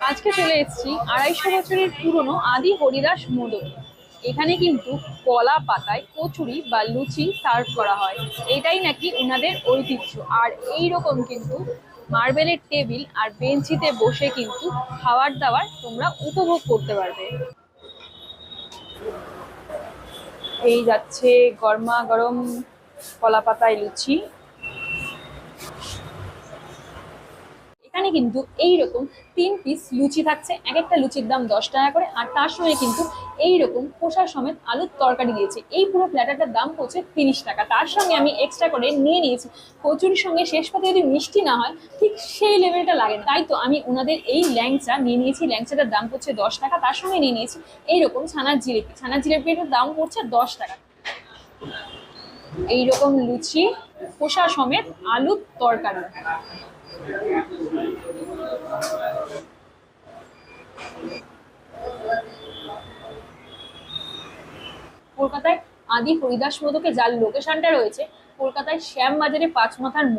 আজকে চলে এসেছি আড়াইশো বছরের পুরনো আদি হরিদাস মোদক। এখানে কিন্তু কলা পাতায় কচুরি বা লুচি সার্ভ করা হয়। এটাই নাকি ওনাদের ঐতিহ্য। আর এই রকম কিন্তু মার্বেলের টেবিল আর বেঞ্চিতে বসে কিন্তু খাবার দাবার তোমরা উপভোগ করতে পারবে। এই যাচ্ছে গরমা গরম কলা পাতায় লুচি এখানে কিন্তু এই রকম তিন পিস লুচি থাকছে। এক একটা লুচির দাম দশ টাকা করে, আর তার সঙ্গে কিন্তু এই রকম খোসা সমেত আলুর তরকারি দিয়েছে। এই পুরো প্ল্যাটারটার দাম পড়ছে তিরিশ টাকা। তার সঙ্গে আমি এক্সট্রা করে নিয়ে নিয়েছি কচুরির সঙ্গে শেষ পাতে যদি মিষ্টি না হয়, ঠিক সেই লেভেলটা লাগে তাই তো আমি ওনাদের এই ল্যাংচা নিয়ে নিয়েছি। ল্যাংচাটার দাম পড়ছে দশ টাকা। তার সঙ্গে নিয়ে নিয়েছি এইরকম ছানার জিলিপি ছানার জিলিপিটার দাম পড়ছে দশ টাকা। এইরকম লুচি, খোসা সমেত আলুর তরকারি। কলকাতায় আদি হরিদাস মোদকে যার লোকেশনটা রয়েছে কলকাতায় শ্যাম বাজারে পাঁচ মাথার মোড়